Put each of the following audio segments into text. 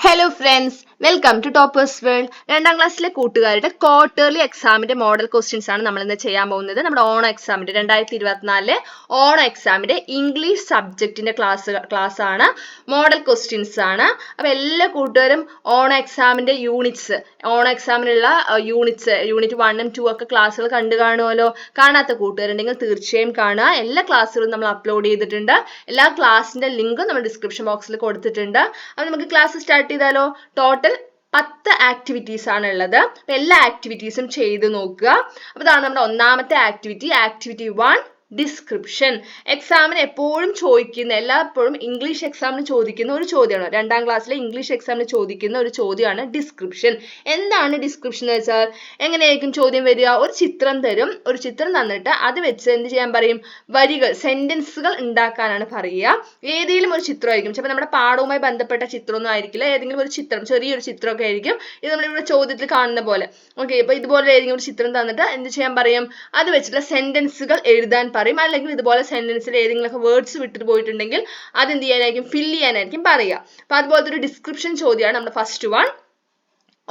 Hello friends welcome to toppers world രണ്ടാം ക്ലാസ്സിലെ കൂട്ടുകാരുടെ ക്വാർട്ടർലി എക്സാമിന്റെ മോഡൽ ക്വസ്റ്റ്യൻസ് ആണ് നമ്മൾ ഇന്ന് ചെയ്യാൻ പോകുന്നത്. നമ്മുടെ ഓണോ എക്സാമിന്റെ രണ്ടായിരത്തി ഇരുപത്തിനാലിലെ ഓണോ എക്സാമിന്റെ ഇംഗ്ലീഷ് സബ്ജക്റ്റിന്റെ ക്ലാസ് ക്ലാസ് ആണ്. മോഡൽ ക്വസ്റ്റ്യൻസ് ആണ്. അപ്പൊ എല്ലാ കൂട്ടുകാരും ഓണോ എക്സാമിന്റെ യൂണിറ്റ്സ് ഓണോ എക്സാമിനുള്ള യൂണിറ്റ്സ് യൂണിറ്റ് വണ്ണും ടു ഒക്കെ ക്ലാസ്സുകൾ കണ്ടു കാണുമല്ലോ. കാണാത്ത കൂട്ടുകാരുണ്ടെങ്കിൽ തീർച്ചയായും കാണുക. എല്ലാ ക്ലാസ്സുകളും നമ്മൾ അപ്ലോഡ് ചെയ്തിട്ടുണ്ട്. എല്ലാ ക്ലാസിന്റെ ലിങ്കും നമ്മൾ ഡിസ്ക്രിപ്ഷൻ ബോക്സിൽ കൊടുത്തിട്ടുണ്ട്. അപ്പൊ നമുക്ക് ക്ലാസ് സ്റ്റാർട്ട് ചെയ്താലോ? ടോട്ടൽ പത്ത് ആക്ടിവിറ്റീസ് ആണ് ഉള്ളത് അപ്പൊ എല്ലാ ആക്ടിവിറ്റീസും ചെയ്ത് നോക്കുക. അപ്പൊ ഇതാണ് നമ്മുടെ ഒന്നാമത്തെ ആക്ടിവിറ്റി ആക്ടിവിറ്റി വൺ ഡിസ്ക്രിപ്ഷൻ എക്സാമിന് എപ്പോഴും ചോദിക്കുന്ന എല്ലായ്പ്പോഴും ഇംഗ്ലീഷ് എക്സാമിന് ചോദിക്കുന്ന ഒരു ചോദ്യമാണ്. രണ്ടാം ക്ലാസ്സിലെ ഇംഗ്ലീഷ് എക്സാമിന് ചോദിക്കുന്ന ഒരു ചോദ്യമാണ് ഡിസ്ക്രിപ്ഷൻ എന്താണ് ഡിസ്ക്രിപ്ഷൻ എന്ന് വെച്ചാൽ എങ്ങനെയായിരിക്കും ചോദ്യം വരിക? ഒരു ചിത്രം തരും. ഒരു ചിത്രം തന്നിട്ട് അത് വെച്ച് എന്ത് ചെയ്യാൻ പറയും? വരികൾ സെന്റൻസുകൾ ഉണ്ടാക്കാനാണ് പറയുക. ഏതെങ്കിലും ഒരു ചിത്രമായിരിക്കും. ചിലപ്പോൾ നമ്മുടെ പാഠവുമായി ബന്ധപ്പെട്ട ചിത്രമൊന്നും ആയിരിക്കില്ല. ഏതെങ്കിലും ഒരു ചിത്രം ചെറിയൊരു ചിത്രമൊക്കെ ആയിരിക്കും. ഇത് നമ്മളിവിടെ ചോദ്യത്തിൽ കാണുന്ന പോലെ. ഓക്കെ അപ്പോൾ ഇതുപോലെ ഏതെങ്കിലും ഒരു ചിത്രം തന്നിട്ട് എന്ത് ചെയ്യാൻ പറയും? അത് വെച്ചിട്ടുള്ള സെന്റൻസുകൾ എഴുതാൻ പറയും. അല്ലെങ്കിൽ ഇതുപോലെ സെന്റൻസിൽ ഏതെങ്കിലുമൊക്കെ വേർഡ്സ് വിട്ടിട്ട് പോയിട്ടുണ്ടെങ്കിൽ അത് എന്ത് ചെയ്യാനായിരിക്കും? ഫില്ല് ചെയ്യാനായിരിക്കും പറയുക. അപ്പൊ അതുപോലത്തെ ഒരു ഡിസ്ക്രിപ്ഷൻ ചോദ്യമാണ് നമ്മുടെ first one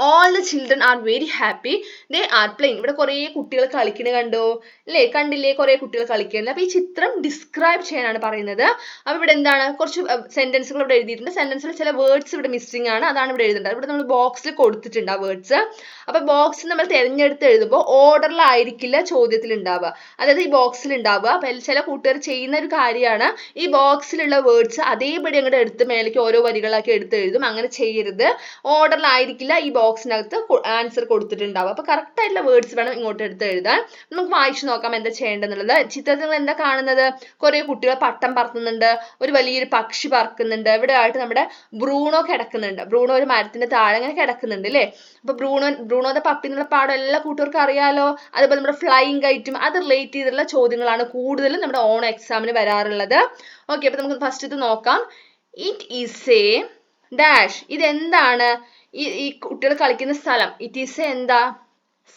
all the children are very happy they are playing. ഇവിടെ കുറേ കുട്ടികൾ കളിക്കുന്നത് കണ്ടോ? അല്ലേ കണ്ടില്ലേ? കുറേ കുട്ടികൾ കളിക്കുന്നത് അപ്പോൾ ഈ ചിത്രം ഡിസ്ക്രൈബ് ചെയ്യാനാണ് പറയുന്നത്. അപ്പോൾ ഇവിടെ എന്താണ്? കുറച്ച് സെന്റൻസുകൾ ഇവിടെ എഴുതിയിട്ടുണ്ട്. സെന്റൻസിൽ ചില വേർഡ്സ് ഇവിടെ മിസ്സിംഗ് ആണ്. അതാണ് ഇവിടെ എഴുതേണ്ടത്. ഇവിടെ നമ്മൾ ബോക്സിൽ കൊടുത്തിട്ടുണ്ട് ആ വേർഡ്സ് അപ്പൊ ബോക്സ് നമ്മൾ തിരഞ്ഞെടുത്ത് എഴുതുമ്പോൾ ഓർഡറിലായിരിക്കില്ല ചോദ്യത്തിൽ ഉണ്ടാവുക. അതായത് ഈ ബോക്സിൽ ഉണ്ടാവുക. അപ്പോൾ ചില കൂട്ടുകാർ ചെയ്യുന്ന ഒരു കാര്യമാണ് ഈ ബോക്സിലുള്ള വേർഡ്സ് അതേപടി അങ്ങോട്ട് എടുത്ത് മേലേക്ക് ഓരോ വരികളാക്കി എടുത്ത് എഴുതും. അങ്ങനെ ചെയ്യരുത്. ഓർഡറിലായിരിക്കില്ല ഈ ബോക്സിനകത്ത് ആൻസർ കൊടുത്തിട്ടുണ്ടാവും. അപ്പൊ കറക്റ്റ് ആയിട്ടുള്ള വേർഡ്സ് വേണം ഇങ്ങോട്ട് എടുത്ത് എഴുതാൻ. നമുക്ക് വായിച്ചു നോക്കാം എന്താ ചെയ്യേണ്ടതെന്നുള്ളത്. ചിത്രത്തിൽ നിങ്ങൾ എന്താ കാണുന്നത്? കുറെ കുട്ടികൾ പട്ടം പറത്തുന്നുണ്ട്. ഒരു വലിയൊരു പക്ഷി പറക്കുന്നുണ്ട്. ഇവിടെ ആയിട്ട് നമ്മുടെ ബ്രൂണോ കിടക്കുന്നുണ്ട്. ബ്രൂണോ ഒരു മരത്തിന്റെ താഴെ അങ്ങനെ കിടക്കുന്നുണ്ട് അല്ലേ അപ്പൊ ബ്രൂണോ ബ്രൂണോയുടെ പപ്പി എന്നുള്ള പാഠം എല്ലാ കൂട്ടുകാർക്കും അറിയാലോ. അതുപോലെ നമ്മുടെ ഫ്ലൈയിങ് കൈറ്റും അത് റിലേറ്റ് ചെയ്തിട്ടുള്ള ചോദ്യങ്ങളാണ് കൂടുതലും നമ്മുടെ ഓൺ എക്സാമിന് വരാറുള്ളത്. ഓക്കെ അപ്പൊ നമുക്ക് ഫസ്റ്റ് ഇത് നോക്കാം. ഇറ്റ് ഈസ് എ ഡാഷ് ഇതെന്താണ്? ഈ ഈ കുട്ടികൾ കളിക്കുന്ന സ്ഥലം. ഇറ്റ് ഈസ് എന്താ?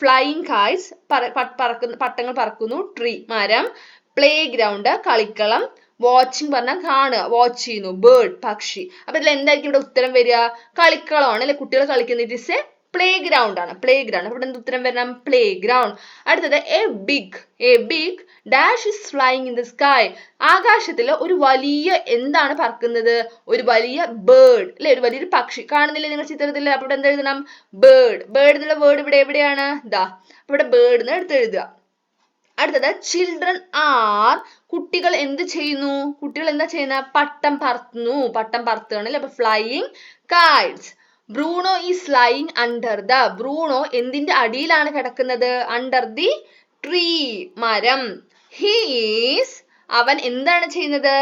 ഫ്ലൈയിങ് കായ്സ് പറക്കുന്ന പട്ടങ്ങൾ പറക്കുന്നു. ട്രീ മരം. പ്ലേ ഗ്രൗണ്ട് കളിക്കളം വാച്ചിങ് പറഞ്ഞാൽ കാണുക. വാച്ച് ചെയ്യുന്നു. ബേർഡ് പക്ഷി. അപ്പൊ ഇതിൽ എന്തായിരിക്കും ഇവിടെ ഉത്തരം വരിക? കളിക്കളമാണ് അല്ലെ? കുട്ടികൾ കളിക്കുന്നത്. It is a playground ആണ്. പ്ലേ ഗ്രൗണ്ട് അപ്പൊ എന്ത് ഉത്തരം വരണം? പ്ലേ ഗ്രൗണ്ട് അടുത്തത് a big a big dash is flying in the sky ആകാശത്തിൽ ഒരു വലിയ എന്താണ് പറക്കുന്നത്? ഒരു വലിയ ബേർഡ് അല്ലെ? ഒരു വലിയൊരു പക്ഷി. കാണുന്നില്ലേ നിങ്ങൾ ചിത്രത്തിൽ? ഇവിടെ എന്ത് എഴുതണം? ബേർഡ് ബേർഡ് എന്നുള്ള വേർഡ് ഇവിടെ എവിടെയാണ്? ദാ ഇവിടെ ബേർഡ് എന്ന് എടുത്ത് എഴുതുക. അടുത്തത് ചിൽഡ്രൻ ആർ കുട്ടികൾ എന്ത് ചെയ്യുന്നു? കുട്ടികൾ എന്താ ചെയ്യുന്ന? പട്ടം പറത്തുന്നു. പട്ടം പറത്തുകയാണ് അല്ലെ? അപ്പൊ flying kites Bruno is lying under the. Bruno എന്തിന്റെ അടിയിലാണ് കിടക്കുന്നത്? അണ്ടർ ദി ട്രീ മരം. ഹീസ് അവൻ എന്താണ് ചെയ്യുന്നത്?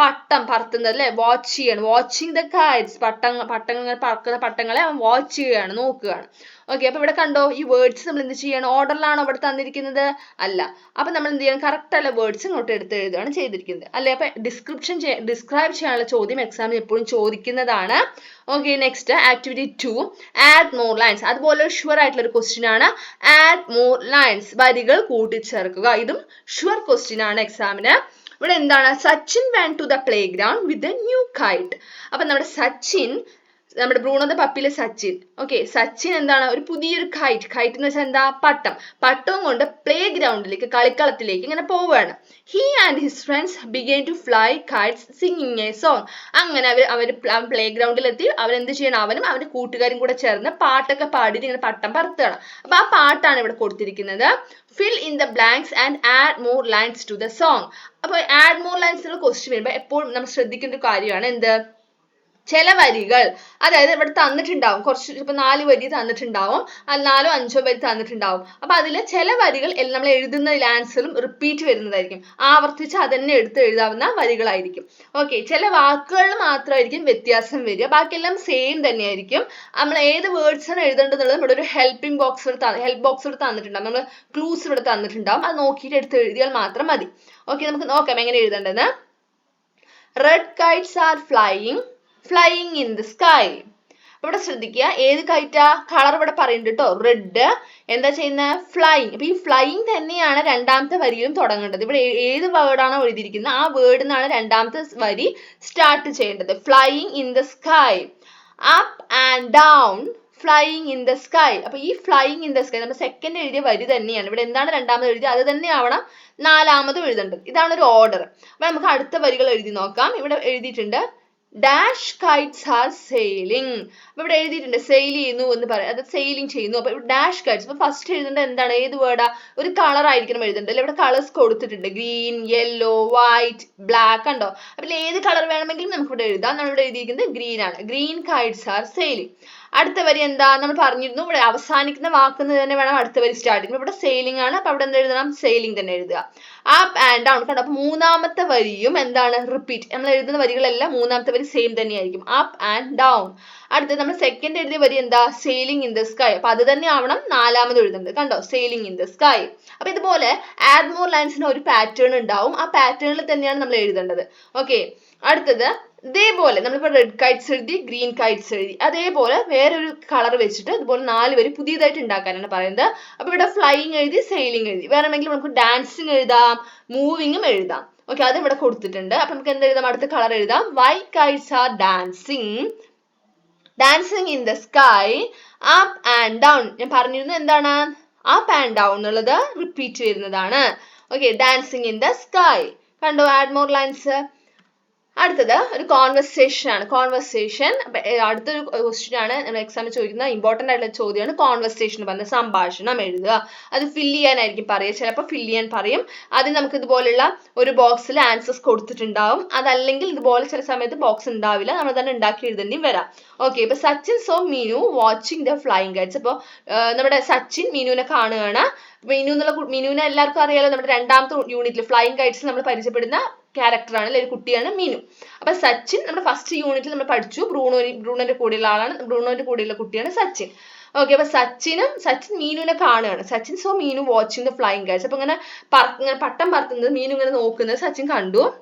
പട്ടം പറത്തുന്നത് അല്ലെ? വാച്ച് ചെയ്യാണ്. വാച്ചിങ് ദ കൈറ്റ്സ് പട്ടം പട്ടങ്ങൾ പറക്കുന്ന പട്ടങ്ങളെ അവൻ വാച്ച് ചെയ്യുകയാണ് നോക്കുകയാണ്. ഓക്കെ അപ്പൊ ഇവിടെ കണ്ടോ ഈ വേർഡ്സ് നമ്മൾ എന്ത് ചെയ്യണം? ഓർഡറിലാണോ ഇവിടെ തന്നിരിക്കുന്നത്? അല്ല. അപ്പൊ നമ്മൾ എന്ത് ചെയ്യണം? കറക്റ്റ് അല്ല വേർഡ്സ് ഇങ്ങോട്ട് എടുത്ത് എഴുതുകയാണ് ചെയ്തിരിക്കുന്നത്. അല്ലെ? അപ്പൊ ഡിസ്ക്രിപ്ഷൻ ഡിസ്ക്രൈബ് ചെയ്യാനുള്ള ചോദ്യം എക്സാമിൽ എപ്പോഴും ചോദിക്കുന്നതാണ്. Okay next activity two add more lines അതുപോലെ ഷുവർ ആയിട്ടുള്ള ഒരു ക്വസ്റ്റ്യൻ ആണ്. ആഡ് മോർ ലൈൻസ് വരികൾ കൂട്ടിച്ചേർക്കുക. ഇതും ഷുവർ ക്വസ്റ്റ്യൻ ആണ് എക്സാമിന് ഇവിടെ എന്താണ് Sachin went to the playground with a new kite അപ്പൊ നമ്മുടെ സച്ചിൻ നമ്മുടെ ബ്രൂണോന്റെ പപ്പിയിലെ സച്ചിൻ. ഓക്കെ സച്ചിൻ എന്താണ്? ഒരു പുതിയൊരു കൈറ്റ് കൈറ്റ് എന്ന് വെച്ചാൽ എന്താ? പട്ടം. പട്ടവും കൊണ്ട് പ്ലേ ഗ്രൗണ്ടിലേക്ക് കളിക്കളത്തിലേക്ക് ഇങ്ങനെ പോവുകയാണ്. He and his friends begin to fly kites singing a song അങ്ങനെ അവർ അവർ പ്ലേ ഗ്രൗണ്ടിലെത്തി അവരെന്ത് ചെയ്യണം? അവനും അവന്റെ കൂട്ടുകാരും കൂടെ ചേർന്ന് പാട്ടൊക്കെ പാടിയിട്ട് ഇങ്ങനെ പട്ടം പറത്തുകയാണ്. അപ്പൊ ആ പാട്ടാണ് ഇവിടെ കൊടുത്തിരിക്കുന്നത്. Fill in the blanks and add more lines to the song അപ്പോൾ ആഡ് മോർ ലൈൻസ് എന്നുള്ള ക്വസ്റ്റ്യൻ വരുമ്പോൾ എപ്പോഴും നമ്മൾ ശ്രദ്ധിക്കേണ്ട ഒരു കാര്യമാണ്. എന്ത്? ചില വരികൾ അതായത് ഇവിടെ തന്നിട്ടുണ്ടാവും കുറച്ച് ഇപ്പൊ നാല് വരി തന്നിട്ടുണ്ടാവും നാലോ അഞ്ചോ വരി തന്നിട്ടുണ്ടാവും. അപ്പൊ അതിൽ ചില വരികൾ നമ്മൾ എഴുതുന്ന ആൻസറും റിപ്പീറ്റ് വരുന്നതായിരിക്കും. ആവർത്തിച്ച് അതന്നെ എടുത്ത് എഴുതാവുന്ന വരികളായിരിക്കും. ഓക്കെ ചില വാക്കുകളിൽ മാത്രമായിരിക്കും വ്യത്യാസം വരിക. ബാക്കിയെല്ലാം സെയിം തന്നെയായിരിക്കും. നമ്മൾ ഏത് വേർഡ്സ് ആണ് എഴുതേണ്ടതുള്ളത് നമ്മുടെ ഒരു ഹെൽപ്പിംഗ് ബോക്സ് ഇവിടെ ഹെൽപ്പ് ബോക്സ് ഇവിടെ തന്നിട്ടുണ്ടാവും. നമ്മൾ ക്ലൂസ് ഇവിടെ തന്നിട്ടുണ്ടാവും. അത് നോക്കിയിട്ട് എടുത്ത് എഴുതിയാൽ മാത്രം മതി. ഓക്കെ നമുക്ക് നോക്കാം എങ്ങനെ എഴുതേണ്ടത് red kites are flying flying in the sky ഇവിടെ ശ്രദ്ധിക്കുക. ഏത് കൈറ്റാ കളർ ഇവിടെ പറയുന്നുണ്ട് കേട്ടോ റെഡ് എന്താ ചെയ്യുന്നത് ഫ്ലൈയിങ് അപ്പൊ ഈ ഫ്ലൈയിങ് തന്നെയാണ് രണ്ടാമത്തെ വരിയിലും തുടങ്ങേണ്ടത്. ഇവിടെ ഏത് വേർഡാണോ എഴുതിയിരിക്കുന്നത്? ആ വേർഡിൽ നിന്നാണ് രണ്ടാമത്തെ വരി സ്റ്റാർട്ട് ചെയ്യേണ്ടത്. Flying in the sky up and down flying in the sky അപ്പൊ ഈ ഫ്ലൈയിങ് ഇൻ ദ സ്കൈ നമ്മൾ സെക്കൻഡ് എഴുതിയ വരി തന്നെയാണ്. ഇവിടെ എന്താണ് രണ്ടാമത് എഴുതിയത് അത് തന്നെ ആവണം നാലാമതും എഴുതേണ്ടത്. ഇതാണ് ഒരു ഓർഡർ അപ്പൊ നമുക്ക് അടുത്ത വരികൾ എഴുതി നോക്കാം. ഇവിടെ എഴുതിയിട്ടുണ്ട് ഡാഷ് കൈറ്റ്സ് ആർ സെയിലിംഗ് അപ്പൊ ഇവിടെ എഴുതിയിട്ടുണ്ട് സെയിൽ ചെയ്യുന്നു എന്ന് പറയാം അത് സെയിലിംഗ് ചെയ്യുന്നു. അപ്പൊ ഡാഷ് കൈറ്റ്സ് അപ്പൊ ഫസ്റ്റ് എഴുതേണ്ടത് എന്താണ്? ഏത് വേർഡാ ഒരു കളർ ആയിരിക്കണം എഴുതേണ്ടത്. അല്ലെ? ഇവിടെ കളേഴ്സ് കൊടുത്തിട്ടുണ്ട്. ഗ്രീൻ യെല്ലോ വൈറ്റ് ബ്ലാക്ക് കണ്ടോ? അപ്പൊ ഏത് കളർ വേണമെങ്കിലും നമുക്ക് ഇവിടെ എഴുതാം. നമ്മൾ ഇവിടെ എഴുതിയിരിക്കുന്നത് ഗ്രീൻ ആണ്. ഗ്രീൻ കൈറ്റ്സ് ആർ സെയിലിംഗ് അടുത്ത വരി എന്താ നമ്മൾ പറഞ്ഞിരുന്നു. ഇവിടെ അവസാനിക്കുന്ന വാക്കുന്ന തന്നെ വേണം അടുത്ത വരി സ്റ്റാർട്ട് ചെയ്യുമ്പോൾ. ഇവിടെ സെയിലിംഗ് ആണ്. അപ്പൊ അവിടെ എന്താ എഴുതണം? സെയിലിംഗ് തന്നെ എഴുതുക. അപ്പ് ആൻഡ് ഡൗൺ കണ്ടോ? അപ്പൊ മൂന്നാമത്തെ വരിയും എന്താണ്? റിപ്പീറ്റ് നമ്മൾ എഴുതുന്ന വരികളെല്ലാം മൂന്നാമത്തെ വരി സെയിം തന്നെയായിരിക്കും. അപ്പ് ആൻഡ് ഡൗൺ അടുത്തത് നമ്മൾ സെക്കൻഡ് എഴുതിയ വരി എന്താ? സെയിലിംഗ് ഇൻ ദ സ്കൈ അപ്പൊ അത് തന്നെ ആവണം. നാലാമത് എഴുതുന്നത് കണ്ടോ? സെയിലിംഗ് ഇൻ ദ സ്കൈ അപ്പൊ ഇതുപോലെ ആഡ് മോർ ലൈൻസിന് ഒരു പാറ്റേൺ ഉണ്ടാവും. ആ പാറ്റേണിൽ തന്നെയാണ് നമ്മൾ എഴുതേണ്ടത്. ഓക്കെ അടുത്തത് ഇതേപോലെ നമ്മളിപ്പോൾ റെഡ് കൈറ്റ്സ് എഴുതി ഗ്രീൻ കൈറ്റ്സ് എഴുതി. അതേപോലെ വേറൊരു കളർ വെച്ചിട്ട് ഇതുപോലെ നാല് വരി പുതിയതായിട്ട് ഉണ്ടാക്കാനാണ് പറയുന്നത്. അപ്പൊ ഇവിടെ ഫ്ലൈയിങ് എഴുതി സെയിലിംഗ് എഴുതി. വേണമെങ്കിൽ നമുക്ക് ഡാൻസിങ് എഴുതാം മൂവിങ്ങും എഴുതാം. ഓക്കെ അത് ഇവിടെ കൊടുത്തിട്ടുണ്ട്. അപ്പൊ നമുക്ക് എന്ത് എഴുതാം? അടുത്ത കളർ എഴുതാം. White kites are dancing dancing in the sky up and down ഞാൻ പറഞ്ഞിരുന്നു എന്താണ്? അപ്പ് ആൻഡ് ഡൗൺ എന്നുള്ളത് റിപ്പീറ്റ് വരുന്നതാണ് okay dancing in the sky കണ്ടോ? ആഡ് മോർ ലൈൻസ് അടുത്തത് ഒരു കോൺവെർസേഷൻ ആണ്. കോൺവെർസേഷൻ അടുത്തൊരു ക്വസ്റ്റ്യൻ ആണ്. നമ്മൾ എക്സാമിൽ ചോദിക്കുന്ന ഇമ്പോർട്ടന്റ് ആയിട്ടുള്ള ചോദ്യമാണ് കോൺവെർസേഷൻ പറഞ്ഞത് സംഭാഷണം എഴുതുക. അത് ഫില്ല് ചെയ്യാനായിരിക്കും പറയുക. ചിലപ്പോൾ ഫില്ല് ചെയ്യാൻ പറയും. അതിന് നമുക്ക് ഇതുപോലുള്ള ഒരു ബോക്സിൽ ആൻസേഴ്സ് കൊടുത്തിട്ടുണ്ടാവും. അതല്ലെങ്കിൽ ഇതുപോലെ ചില സമയത്ത് ബോക്സ് ഉണ്ടാവില്ല. നമ്മൾ തന്നെ ഉണ്ടാക്കി എഴുതേണ്ടി വരാം. ഓക്കെ ഇപ്പൊ Sachin saw Meenu watching the flying kites അപ്പോൾ നമ്മുടെ സച്ചിൻ മീനുവിനെ കാണുകയാണ്. മീനു എന്നുള്ള മീനുവിനെ എല്ലാവർക്കും അറിയാലോ. നമ്മുടെ രണ്ടാമത്തെ യൂണിറ്റിൽ ഫ്ലൈയിങ് ഗൈഡ്സ് നമ്മൾ പരിചയപ്പെടുന്ന ക്യാരക്ടറാണ് അല്ലെ? ഒരു കുട്ടിയാണ് മീനു. അപ്പൊ സച്ചിൻ നമ്മുടെ ഫസ്റ്റ് യൂണിറ്റിൽ നമ്മൾ പഠിച്ചു. ബ്രൂണോ ബ്രൂണോന്റെ കൂടെയുള്ള ആളാണ്. ബ്രൂണോന്റെ കൂടെയുള്ള കുട്ടിയാണ് സച്ചിൻ. ഓക്കെ അപ്പൊ സച്ചിനും സച്ചിൻ മീനുവിനെ കാണുകയാണ്. Sachin saw Meenu watching the flying kites അപ്പൊ ഇങ്ങനെ പറ- ഇങ്ങനെ പട്ടം പറത്തുന്നത് മീനു ഇങ്ങനെ നോക്കുന്നത് സച്ചിൻ കണ്ടു.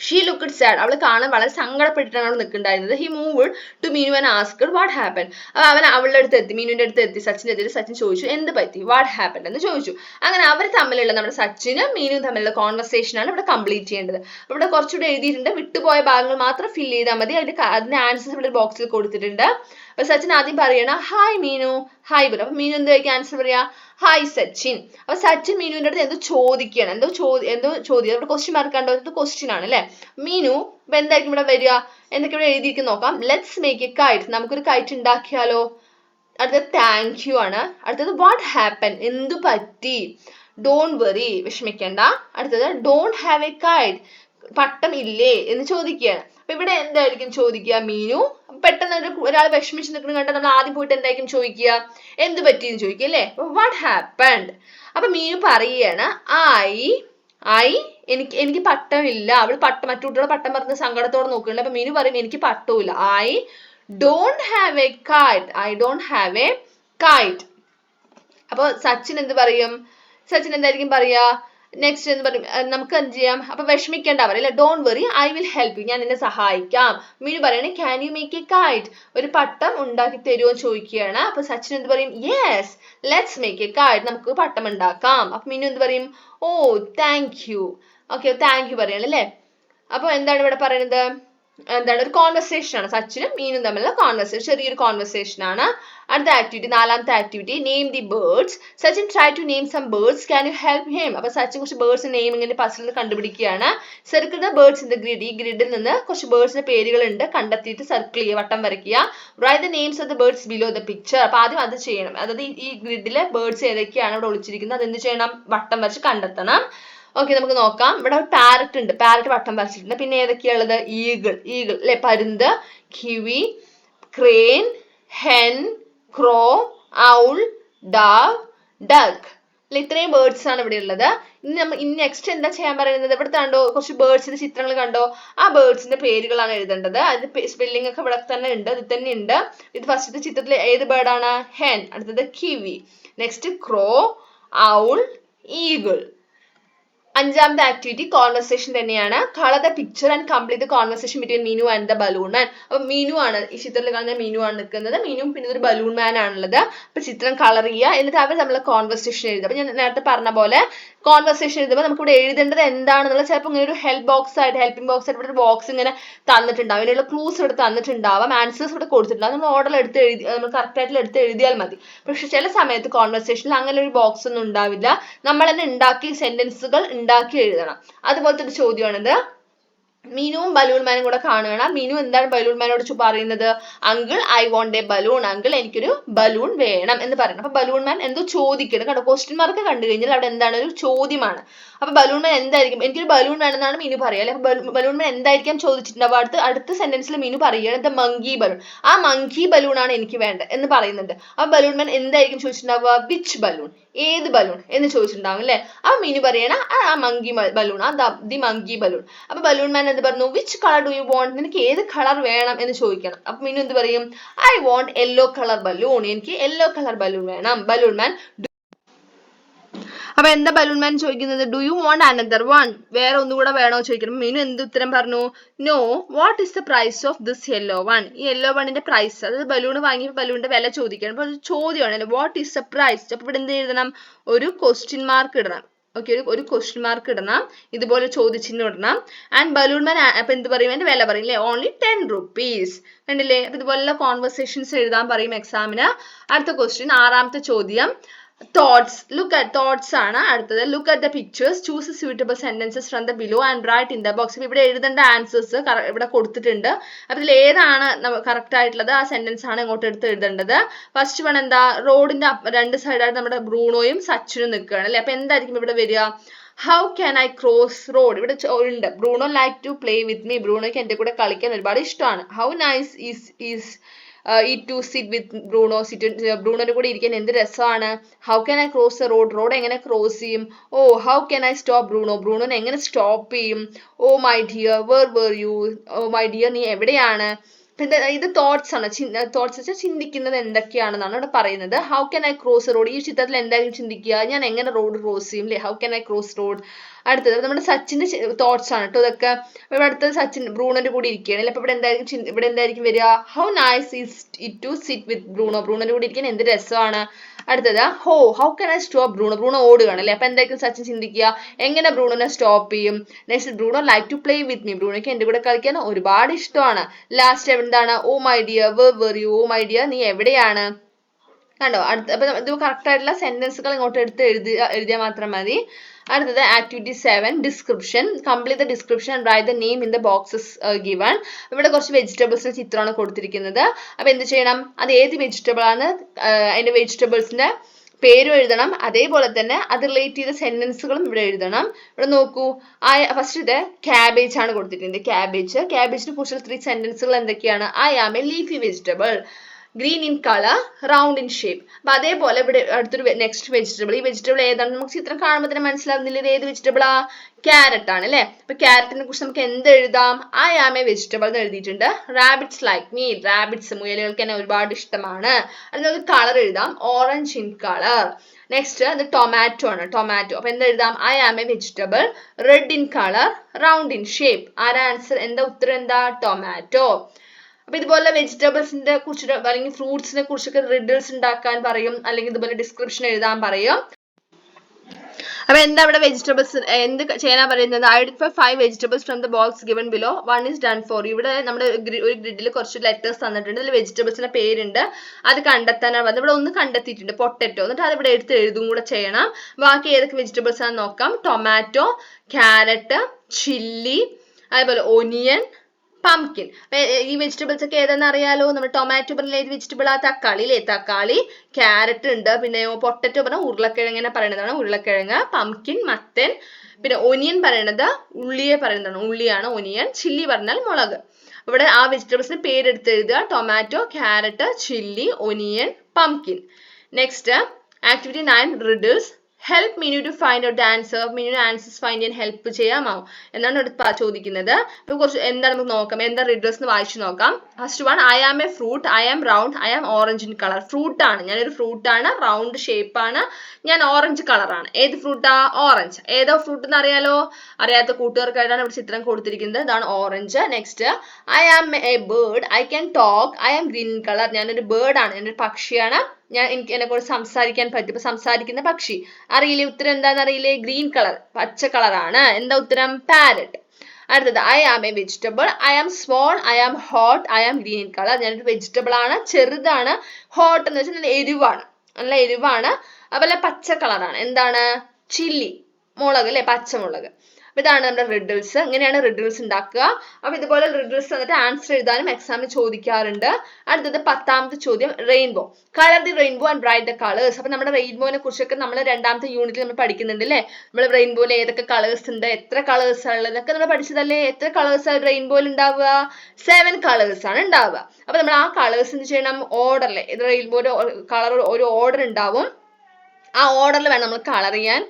ഷീ ലുക്ക് സാഡ് അവൾ കാണാൻ വളരെ സങ്കടപ്പെട്ടിട്ടാണ് അവിടെ നിൽക്കുന്നുണ്ടായിരുന്നത്. He move to Meenu and asked what happen അപ്പൊ അവൻ അവളുടെ അടുത്ത് എത്തി. മീനുവിന്റെ അടുത്ത് എത്തി. സച്ചിന്റെ അടുത്ത് സച്ചിൻ ചോദിച്ചു എന്ത് പറ്റി? വാട്ട് ഹാപ്പൻ എന്ന് ചോദിച്ചു. അങ്ങനെ അവർ തമ്മിലുള്ള നമ്മുടെ സച്ചിനും മീനുവും തമ്മിലുള്ള കോൺവെർസേഷൻ ആണ് ഇവിടെ കംപ്ലീറ്റ് ചെയ്യേണ്ടത്. അപ്പൊ ഇവിടെ കുറച്ചുകൂടെ എഴുതിയിട്ടുണ്ട്. വിട്ടുപോയ ഭാഗങ്ങൾ മാത്രം ഫില്ല് ചെയ്താൽ മതി. അതിന്റെ അതിന്റെ ആൻസേഴ്സ് ഇവിടെ ബോക്സിൽ കൊടുത്തിട്ടുണ്ട്. അപ്പൊ സച്ചിൻ ആദ്യം പറയണ ഹായ് മീനു. ഹായ് പറ അപ്പൊ മീനു എന്തായിരിക്കും ആൻസർ പറയാ ഹായ് സച്ചിൻ. അപ്പൊ സച്ചിൻ മീനുവിന്റെ അടുത്ത് എന്തോ ചോദിക്കുകയാണ്. എന്തോ ചോദ്യം എന്തോ ചോദ്യം. ഇവിടെ ക്വസ്റ്റ്യൻ മാർക്ക് കണ്ടോ? ക്വസ്റ്റ്യൻ ആണ് അല്ലെ? മീനു അപ്പൊ എന്തായിരിക്കും ഇവിടെ വരിക? എന്തൊക്കെ ഇവിടെ എഴുതിയിരിക്കും. നോക്കാം. ലെറ്റ്സ് മേക്ക് എ കൈറ്റ് നമുക്കൊരു കൈറ്റ് ഉണ്ടാക്കിയാലോ? അടുത്തത് താങ്ക് യു ആണ്. അടുത്തത് വാട്ട് ഹാപ്പൻ എന്തു പറ്റി? ഡോണ്ട് വെറി വിഷമിക്കേണ്ട. അടുത്തത് ഡോണ്ട് ഹാവ് എ കൈറ്റ് പട്ടം ഇല്ലേ? എന്ന് ചോദിക്കുകയാണ്. അപ്പൊ ഇവിടെ എന്തായിരിക്കും ചോദിക്കുക? മീനു. പെട്ടെന്ന് ഒരു ഒരാൾ വിഷമിച്ച് നിൽക്കുന്ന കണ്ടാൽ നമ്മൾ ആദ്യം പോയിട്ട് എന്തായിരിക്കും ചോദിക്കുക? എന്ത് പറ്റിയെന്ന് ചോദിക്കുക അല്ലേ? വാട്ട് ഹാപ്പൻഡ് അപ്പൊ മീനു പറയുകയാണ് ഐ ഐ എനിക്ക് എനിക്ക് പട്ടമില്ല. അവൾ പട്ടം മറ്റു കുട്ടികളെ പട്ടം പറഞ്ഞ സങ്കടത്തോടെ നോക്കുന്നുണ്ട്. അപ്പൊ മീനു പറയും എനിക്ക് പട്ടമില്ല I don't have a kite I don't have a kite അപ്പൊ സച്ചിൻ എന്ത് പറയും? സച്ചിൻ എന്തായിരിക്കും പറയാ നെക്സ്റ്റ് എന്ന് പറയും നമുക്ക് എന്ത് ചെയ്യാം? അപ്പൊ വിഷമിക്കേണ്ട പറയില്ല don't worry I will help you ഞാൻ നിന്നെ സഹായിക്കാം. മീനു പറയണേ can you make a card ഒരു പട്ടം ഉണ്ടാക്കി തരുമോ ചോദിക്കുകയാണ്. അപ്പൊ സച്ചിൻ എന്ത് പറയും yes let's make a card നമുക്ക് പട്ടം ഉണ്ടാക്കാം. അപ്പൊ മീനു എന്ത് പറയും ഓ thank you okay thank you പറയണം അല്ലേ? അപ്പൊ എന്താണ് ഇവിടെ പറയുന്നത് എന്താണ്? ഒരു കോൺവെർസേഷൻ ആണ്. സച്ചിനും മീനും തമ്മിലുള്ള കോൺവെർസേഷൻ ചെറിയൊരു കോൺവെർസേഷൻ ആണ്. അടുത്ത ആക്ടിവിറ്റി നാലാമത്തെ activity name the birds Sachin try to name some birds can you help him അപ്പൊ സച്ചിൻ കുറച്ച് ബേർഡ്സ് നെയിം ഇങ്ങനെ puzzle കണ്ടുപിടിക്കുകയാണ്. Circle the birds in the grid ഈ ഗ്രിഡിൽ നിന്ന് കുറച്ച് ബേർഡ്സിന്റെ പേരുകളുണ്ട്. കണ്ടെത്തിയിട്ട് സർക്കിൾ ചെയ്യുക വട്ടം വരയ്ക്കുക. Write the names of the birds below the picture അപ്പൊ ആദ്യം അത് ചെയ്യണം. അതായത് ഈ ഗ്രിഡിലെ ബേർഡ്സ് ഏതൊക്കെയാണ് ഇവിടെ ഒളിച്ചിരിക്കുന്നത്? അത് എന്ത് ചെയ്യണം? വട്ടം വരച്ച് കണ്ടെത്തണം. ഓക്കെ നമുക്ക് നോക്കാം. ഇവിടെ ഒരു പാരറ്റ് ഉണ്ട്. പാരറ്റ് വട്ടം വരച്ചിട്ടുണ്ട്. പിന്നെ ഏതൊക്കെയാണുള്ളത്? ഈഗിൾ ഈഗിൾ അല്ലെ? പരുന്ത് kiwi crane hen crow owl dove duck അല്ലെ? ഇത്രയും ബേർഡ്സ് ആണ് ഇവിടെ ഉള്ളത്. ഇനി നമ്മൾ ഇനി നെക്സ്റ്റ് എന്താ ചെയ്യാൻ പറയുന്നത്? ഇവിടെ കണ്ടോ? കുറച്ച് ബേർഡ്സിന്റെ ചിത്രങ്ങൾ കണ്ടോ? ആ ബേർഡ്സിന്റെ പേരുകളാണ് എഴുതേണ്ടത്. അതിന്റെ സ്പെല്ലിംഗ് ഒക്കെ ഇവിടെ തന്നെ ഉണ്ട്. ഇത് തന്നെ ഉണ്ട്. ഇത് ഫസ്റ്റത്തെ ചിത്രത്തിൽ ഏത് ബേർഡാണ് ഹെൻ അടുത്തത് kiwi. Next crow owl eagle അഞ്ചാമത്തെ ആക്ടിവിറ്റി കോൺവെർസേഷൻ തന്നെയാണ്. Colour the picture and complete the conversation between Meenu and the balloon man അപ്പൊ മീനു ആണ് ഈ ചിത്രത്തിൽ കാണുന്ന മീനു ആണ് നിൽക്കുന്നത്. മീനും പിന്നെ ഒരു ബലൂൺ മാൻ ആണുള്ളത്. അപ്പൊ ചിത്രം കളർ ചെയ്യുക. എന്നിട്ട് അവർ തമ്മിലുള്ള കോൺവെർസേഷൻ എഴുതുക. അപ്പൊ ഞാൻ നേരത്തെ പറഞ്ഞ പോലെ കോൺവെർസേഷൻ എഴുതുമ്പോൾ നമുക്ക് ഇവിടെ എഴുതേണ്ടത് എന്താണെന്നുള്ളത് ചിലപ്പോൾ ഇങ്ങനെ ഒരു ഹെൽപ്പ് ബോക്സ് ആയിട്ട് ഹെൽപ്പിംഗ് ബോക്സ് ആയിട്ട് ഇവിടെ ഒരു ബോക്സ് ഇങ്ങനെ തന്നിട്ടുണ്ടാവും. അതിനുള്ള ക്ലൂസ് ഇവിടെ തന്നിട്ടുണ്ടാവാം. ആൻസേഴ്സ് ഇവിടെ കൊടുത്തിട്ടുണ്ടാവും. നമ്മൾ ഓർഡർ എടുത്ത് എഴുതി നമ്മൾ കറക്റ്റ് ആയിട്ട് എടുത്ത് എഴുതിയാൽ മതി. പക്ഷെ ചില സമയത്ത് കോൺവെർസേഷനിൽ അങ്ങനെ ഒരു ബോക്സ് ഒന്നും ഉണ്ടാവില്ല. നമ്മൾ തന്നെ ഉണ്ടാക്കി സെന്റൻസുകൾ ഉണ്ടാക്കി എഴുതണം. അതുപോലത്തെ ഒരു ചോദ്യമാണിത്. മീനുവും ബലൂൺമാനും കൂടെ കാണുകയാണ്. മിനു എന്താണ് ബലൂൺമാനോട് പറയുന്നത്? Uncle I want a balloon uncle എനിക്കൊരു ബലൂൺ വേണം എന്ന് പറയുന്നത് അപ്പൊ ബലൂൺമാൻ എന്തോ ചോദിക്കണം കേട്ടോ. ക്വസ്റ്റ്യൻ മാർക്ക് കണ്ടു കഴിഞ്ഞാൽ അവിടെ എന്താണ്? ഒരു ചോദ്യമാണ്. അപ്പൊ ബലൂൺമാൻ എന്തായിരിക്കും? എനിക്കൊരു ബലൂൺ വേണമെന്നാണ് മിനു പറയുക. അല്ലെ? ബലൂൺമാൻ ബലൂൺ മാൻ എന്തായിരിക്കാം ചോദിച്ചിട്ടുണ്ടാവും അടുത്ത അടുത്ത സെന്റൻസിൽ മിനു പറയുകയാണ് ദ മങ്കി ബലൂൺ ആ മങ്കി ബലൂൺ ആണ് എനിക്ക് വേണ്ടത് എന്ന് പറയുന്നുണ്ട്. അപ്പൊ ബലൂൺമാൻ എന്തായിരിക്കും ചോദിച്ചിട്ടുണ്ടാവുക? വിച്ച് ബലൂൺ ഏത് ബലൂൺ എന്ന് ചോദിച്ചിട്ടുണ്ടാവും അല്ലെ അപ്പൊ മീനു പറയണ ആ മങ്കി ബലൂൺ ആ ദി മങ്കി ബലൂൺ അപ്പൊ ബലൂൺ മാൻ എന്ത് പറഞ്ഞു which colour do you want നിനക്ക് ഏത് കളർ വേണം? എന്ന് ചോദിക്കണം. അപ്പൊ മീനു എന്ത് പറയും I want yellow colour balloon എനിക്ക് യെല്ലോ കളർ ബലൂൺ വേണം. ബലൂൺ മാൻ അപ്പൊ എന്താ ബലൂൺ മാൻ ചോദിക്കുന്നത്? Do you want another one വേറെ ഒന്നുകൂടെ വേണോ ചോദിക്കണം. മീനു എന്ത് ഉത്തരം പറഞ്ഞു? No what is the price of this yellow one ഈ യെല്ലോ വണ്ണിന്റെ പ്രൈസ് അതായത് ബലൂൺ വാങ്ങിയപ്പോൾ ബലൂണിന്റെ വില ചോദിക്കണം. അപ്പൊ ചോദ്യമാണ് വാട്ട് ഇസ് ദ പ്രൈസ് അപ്പൊ ഇവിടെ എന്ത് എഴുതണം? ഒരു ക്വസ്റ്റ്യൻ മാർക്ക് ഇടണം. ഓക്കെ ഒരു ഒരു ക്വസ്റ്റ്യൻ മാർക്ക് ഇടണം. ഇതുപോലെ ചോദിച്ചിന് ഇടണം. ആൻഡ് ബലൂൺ മാൻ അപ്പൊ എന്ത് പറയും? അതിന്റെ വില പറയും അല്ലേ ഓൺലി ടെൻ റുപ്പീസ് കണ്ടില്ലേ? അപ്പൊ ഇതുപോലുള്ള കോൺവെർസേഷൻസ് എഴുതാൻ പറയും എക്സാമിന് അടുത്ത ക്വസ്റ്റ്യൻ ആറാമത്തെ ചോദ്യം. തോട്ട്സ് ലുക്ക് അറ്റ് തോട്ട്സ് ആണ് അടുത്തത്. Look at the pictures choose suitable sentences from the below and write in the box ഇവിടെ എഴുതേണ്ട ആൻസേഴ്സ് ഇവിടെ കൊടുത്തിട്ടുണ്ട്. അപ്പൊ ഇതിൽ ഏതാണ് കറക്റ്റ് ആയിട്ടുള്ളത്? ആ സെന്റൻസ് ആണ് ഇങ്ങോട്ട് എടുത്ത് എഴുതേണ്ടത്. ഫസ്റ്റ് വൺ എന്താ? റോഡിന്റെ രണ്ട് സൈഡായിട്ട് നമ്മുടെ ബ്രൂണോയും സച്ചിനും നിൽക്കുകയാണ് അല്ലെ? അപ്പൊ എന്തായിരിക്കും ഇവിടെ വരിക? How can I cross road ഇവിടെ ഉണ്ട്. Bruno like to play with me ബ്രൂണോയ്ക്ക് എന്റെ കൂടെ കളിക്കാൻ ഒരുപാട് ഇഷ്ടമാണ്. ഹൗ നൈസ് ഈസ് ഈസ് ഈ to sit with Bruno sit ബ്രൂണോന്റെ കൂടെ ഇരിക്കാൻ എന്ത് രസമാണ്? How can I cross the road road എങ്ങനെ ക്രോസ് ചെയ്യും? ഓ how can I stop Bruno ബ്രൂണോനെ എങ്ങനെ സ്റ്റോപ്പ് ചെയ്യും? ഓ my dear where where you oh my dear നീ എവിടെയാണ്? ഇത് ഇത് തോട്ട്സ് ആണ്. തോട്ട്സ് വെച്ചാൽ ചിന്തിക്കുന്നത് എന്തൊക്കെയാണെന്നാണ് ഇവിടെ പറയുന്നത്. How can I cross road ഈ ചിത്രത്തിൽ എന്തായാലും ചിന്തിക്കുക. ഞാൻ എങ്ങനെ റോഡ് ക്രോസ് ചെയ്യും how can I cross road അടുത്തത് നമ്മുടെ സച്ചിന്റെ തോട്ട്സ് ആണ് കേട്ടോ ഇതൊക്കെ. ഇവിടെ അടുത്തത് സച്ചിൻ ബ്രൂണോന്റെ കൂടി ഇരിക്കുകയാണ് അല്ലെ ഇവിടെ എന്തായിരിക്കും ഇവിടെ എന്തായിരിക്കും വരിക? How nice is it to sit with Bruno? ബ്രൂണോന്റെ കൂടി ഇരിക്കാൻ എന്ത് രസമാണ്? അടുത്തത് ഹോ how can I stop Bruno Bruno ഓടുകയാണ് അല്ലെ അപ്പൊ എന്തായിരിക്കും സച്ചിൻ ചിന്തിക്കുക? എങ്ങനെ ബ്രൂണോനെ സ്റ്റോപ്പ് ചെയ്യും? Next Bruno like to play with me ബ്രൂണോയ്ക്ക് എന്റെ കൂടെ കളിക്കാൻ ഒരുപാട് ഇഷ്ടമാണ്. ലാസ്റ്റ് എന്താണ് ഓ my dear where you oh my dear നീ എവിടെയാണ്? കണ്ടോ? അടുത്ത അപ്പം ഇത് കറക്റ്റ് ആയിട്ടുള്ള സെന്റൻസുകൾ ഇങ്ങോട്ട് എടുത്ത് എഴുതി എഴുതിയാൽ മാത്രം മതി. അടുത്തത് activity seven description. Complete the description and write the name in the boxes given. ഇവിടെ കുറച്ച് വെജിറ്റബിൾസിന്റെ ചിത്രമാണ് കൊടുത്തിരിക്കുന്നത്. അപ്പൊ എന്ത് ചെയ്യണം? അത് ഏത് വെജിറ്റബിൾ ആണ്? അതിന്റെ വെജിറ്റബിൾസിന്റെ പേരും എഴുതണം. അതേപോലെ തന്നെ അത് റിലേറ്റ് ചെയ്ത സെന്റൻസുകളും ഇവിടെ എഴുതണം. ഇവിടെ നോക്കൂ. ആ ഫസ്റ്റ് ഇത് ക്യാബേജ് ആണ് കൊടുത്തിട്ടുണ്ട് ക്യാബേജ് ക്യാബേജിനെ കുറിച്ചുള്ള ത്രീ സെന്റൻസുകൾ എന്തൊക്കെയാണ്? I am a leafy vegetable green in colour round in shape അപ്പൊ അതേപോലെ ഇവിടെ അടുത്തൊരു നെക്സ്റ്റ് വെജിറ്റബിൾ ഈ വെജിറ്റബിൾ ഏതാണ്? നമുക്ക് ചിത്രം കാണുമ്പോൾ തന്നെ മനസ്സിലാവുന്നില്ല ഇത് ഏത് വെജിറ്റബിളാ ക്യാരറ്റ് ആണ് അല്ലെ? അപ്പൊ ക്യാരറ്റിനെ കുറിച്ച് നമുക്ക് എന്ത് എഴുതാം? ഐ ആം എ വെജിറ്റബിൾ എന്ന് എഴുതിയിട്ടുണ്ട്. റാബിറ്റ്സ് ലൈക്ക് മീ റാബിറ്റ്സ് മുയലുകൾക്ക് എന്നെ ഒരുപാട് ഇഷ്ടമാണ്. അത് നമുക്ക് കളർ എഴുതാം. ഓറഞ്ച് ഇൻ കളർ നെക്സ്റ്റ് അത് ടൊമാറ്റോ ആണ്. ടൊമാറ്റോ അപ്പൊ എന്ത് എഴുതാം? I am a vegetable red in colour round in shape ആരാ ആൻസർ എന്താ ഉത്തരം എന്താ? ടൊമാറ്റോ അപ്പൊ ഇതുപോലെ വെജിറ്റബിൾസിന്റെ കുറിച്ചിട്ട് അല്ലെങ്കിൽ ഫ്രൂട്ട്സിനെ കുറിച്ചൊക്കെ റിഡിൽസ് ഉണ്ടാക്കാൻ പറയും. അല്ലെങ്കിൽ ഇതുപോലെ ഡിസ്ക്രിപ്ഷൻ എഴുതാൻ പറയും. അപ്പൊ എന്താ ഇവിടെ വെജിറ്റബിൾസ് എന്ത് ചെയ്യാനാ പറയുന്നത്? Identify five vegetables from the box given below one is done for ഇവിടെ നമ്മുടെ ഒരു ഗ്രിഡിൽ കുറച്ച് ലെറ്റേഴ്സ് തന്നിട്ടുണ്ട്. അതിൽ വെജിറ്റബിൾസിന്റെ പേരുണ്ട്. അത് കണ്ടെത്താനാണ് പറഞ്ഞത്. ഇവിടെ ഒന്ന് കണ്ടെത്തിയിട്ടുണ്ട്. പൊട്ടറ്റോ എന്നിട്ട് അത് ഇവിടെ എടുത്ത് എഴുതും കൂടെ ചെയ്യണം. ബാക്കി ഏതൊക്കെ വെജിറ്റബിൾസ് ആണെന്ന് നോക്കാം. ടൊമാറ്റോ ക്യാരറ്റ് ചില്ലി അതേപോലെ ഒനിയൻ പംകിൻ ഈ വെജിറ്റബിൾസ് ഒക്കെ ഏതെന്ന് അറിയാലോ? നമ്മൾ ടൊമാറ്റോ പറഞ്ഞ ഏത് വെജിറ്റബിൾ ആ? തക്കാളി അല്ലേ? തക്കാളി ക്യാരറ്റ് ഉണ്ട്. പിന്നെ പൊട്ടറ്റോ പറഞ്ഞ ഉരുളക്കിഴങ്ങിനെ പറയുന്നതാണ് ഉരുളക്കിഴങ്ങ് പംകിൻ മത്തൻ പിന്നെ ഒനിയൻ പറയണത് ഉള്ളിയെ പറയുന്നതാണ് ഉള്ളിയാണ് ഒനിയൻ ചില്ലി പറഞ്ഞാൽ മുളക്. ഇവിടെ ആ വെജിറ്റബിൾസിന് പേരെടുത്ത് എഴുതുക. Tomato carrot chilli onion pumpkin next activity nine riddles help Meenu to find out answer Meenu answers find ചെയ്യാൻ ഹെൽപ്പ് ചെയ്യാമോ എന്നാണ് ഇവിടെ ചോദിക്കുന്നത്. അപ്പൊ കുറച്ച് എന്താ നമുക്ക് നോക്കാം. എന്താ റിഡ്രസ് എന്ന് വായിച്ചു നോക്കാം. First one I am a fruit I am round I am orange in colour fruit ആണ്. ഞാനൊരു ഫ്രൂട്ട് ആണ്. റൗണ്ട് ഷേപ്പ് ആണ്. ഞാൻ ഓറഞ്ച് കളറാണ് ഏത് ഫ്രൂട്ടാ ഓറഞ്ച് ഏതോ ഫ്രൂട്ട് എന്ന് അറിയാലോ? അറിയാത്ത കൂട്ടുകാർക്കായിട്ടാണ് ഇവിടെ ചിത്രം കൊടുത്തിരിക്കുന്നത്. ഇതാണ് orange next I am a bird I can talk I am green colour ഞാനൊരു ബേർഡ് ആണ്. ഞാനൊരു പക്ഷിയാണ്. ഞാൻ എനിക്ക് എന്നെ കുറിച്ച് സംസാരിക്കാൻ പറ്റും. ഇപ്പൊ സംസാരിക്കുന്ന പക്ഷി. അറിയില്ലേ ഉത്തരം എന്താണെന്ന് അറിയില്ലേ? ഗ്രീൻ കളർ പച്ച കളറാണ് എന്താ ഉത്തരം? പാരറ്റ് അടുത്തത് I am a vegetable I am small I am hot I am green colour ഞാനൊരു വെജിറ്റബിൾ ആണ്. ചെറുതാണ്. ഹോട്ട് എന്ന് വെച്ചാൽ നല്ല എരിവാണ്. നല്ല എരിവാണ്. അതുപോലെ പച്ച കളറാണ് എന്താണ്? ചില്ലി മുളക് അല്ലെ? പച്ചമുളക്. ഇതാണ് നമ്മുടെ റിഡിൽസ് ഇങ്ങനെയാണ് റിഡിൽസ് ഉണ്ടാക്കുക. അപ്പൊ ഇതുപോലെ റിഡിൽസ് വന്നിട്ട് ആൻസർ എഴുതാനും എക്സാമിന് ചോദിക്കാറുണ്ട്. അടുത്തത് പത്താമത്തെ ചോദ്യം rainbow colour the rainbow and bright the colours അപ്പൊ നമ്മുടെ റെയിൻബോനെ കുറിച്ചൊക്കെ നമ്മൾ രണ്ടാമത്തെ യൂണിറ്റിൽ നമ്മൾ പഠിക്കുന്നുണ്ട് അല്ലേ? നമ്മൾ റെയിൻബോയിൽ ഏതൊക്കെ കളേഴ്സ് ഉണ്ട് എത്ര കളേഴ്സ് ഉള്ളത്? ഇതൊക്കെ നമ്മൾ പഠിച്ചതല്ലേ? എത്ര കളേഴ്സ് ആണ് റെയിൻബോയിൽ ഉണ്ടാവുക? സെവൻ കളേഴ്സ് ആണ് ഉണ്ടാവുക. അപ്പൊ നമ്മൾ ആ കളേഴ്സ് എന്ത് ചെയ്യണം? ഓർഡറിൽ റെയിൻബോയുടെ കളർ ഒരു ഓർഡർ ഉണ്ടാവും. ആ ഓർഡറിൽ വേണം നമ്മൾ കളർ ചെയ്യാൻ.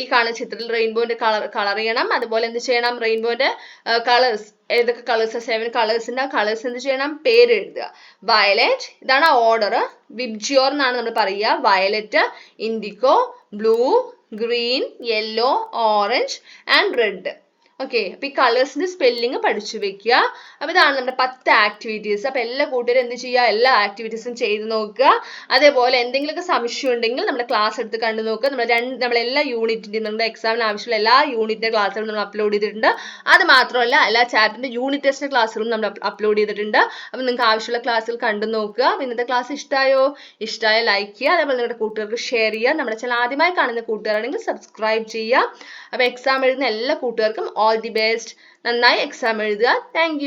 ഈ കാണുന്ന ചിത്രത്തിൽ റെയിൻബോന്റെ കളർ കളർ ചെയ്യണം. അതുപോലെ എന്ത് ചെയ്യണം? റെയിൻബോന്റെ കളേഴ്സ് ഏതൊക്കെ കളേഴ്സ് സെവൻ കളേഴ്സ് ഉണ്ട് ആ കളേഴ്സ് എന്ത് ചെയ്യണം? പേര് എഴുതുക. വയലറ്റ് ഇതാണ് ഓർഡർ വിബ്ജിയോർ എന്നാണ് നമ്മൾ പറയുക. Violet indigo blue green yellow orange and red okay അപ്പൊ ഈ കളേഴ്സിന്റെ സ്പെല്ലിംഗ് പഠിച്ചു വെക്കുക. അപ്പൊ ഇതാണ് നമ്മുടെ പത്ത് ആക്ടിവിറ്റീസ് അപ്പൊ എല്ലാ കൂട്ടുകാരും എന്ത് ചെയ്യുക? എല്ലാ ആക്ടിവിറ്റീസും ചെയ്ത് നോക്കുക. അതേപോലെ എന്തെങ്കിലുമൊക്കെ സംശയം ഉണ്ടെങ്കിൽ നമ്മുടെ ക്ലാസ് എടുത്ത് കണ്ടു നോക്കുക. നമ്മൾ രണ്ട് നമ്മൾ എല്ലാ യൂണിറ്റിന്റെയും നമ്മുടെ എക്സാമിന് ആവശ്യമുള്ള എല്ലാ യൂണിറ്റിന്റെ ക്ലാസ്സുകളും നമ്മൾ അപ്ലോഡ് ചെയ്തിട്ടുണ്ട്. അത് മാത്രമല്ല എല്ലാ ചാപ്റ്ററിന്റെ യൂണിറ്റ് ടെസ്റ്റ് ക്ലാസ്സുകളും നമ്മൾ അപ്ലോഡ് ചെയ്തിട്ടുണ്ട്. അപ്പൊ നിങ്ങൾക്ക് ആവശ്യമുള്ള ക്ലാസ്സുകൾ കണ്ടു നോക്കുക. ഇന്നത്തെ ക്ലാസ് ഇഷ്ടമായോ ഇഷ്ടമായ ലൈക്ക് ചെയ്യുക. അതേപോലെ നിങ്ങളുടെ കൂട്ടുകാർക്ക് ഷെയർ ചെയ്യുക. നമ്മുടെ ചാനൽ ആദ്യമായി കാണുന്ന കൂട്ടുകാരാണെങ്കിൽ സബ്സ്ക്രൈബ് ചെയ്യുക. അപ്പൊ എക്സാം എഴുതുന്ന എല്ലാ കൂട്ടുകാർക്കും ഓൾ ദി ബെസ്റ്റ് നന്നായി എക്സാം എഴുതുക. താങ്ക്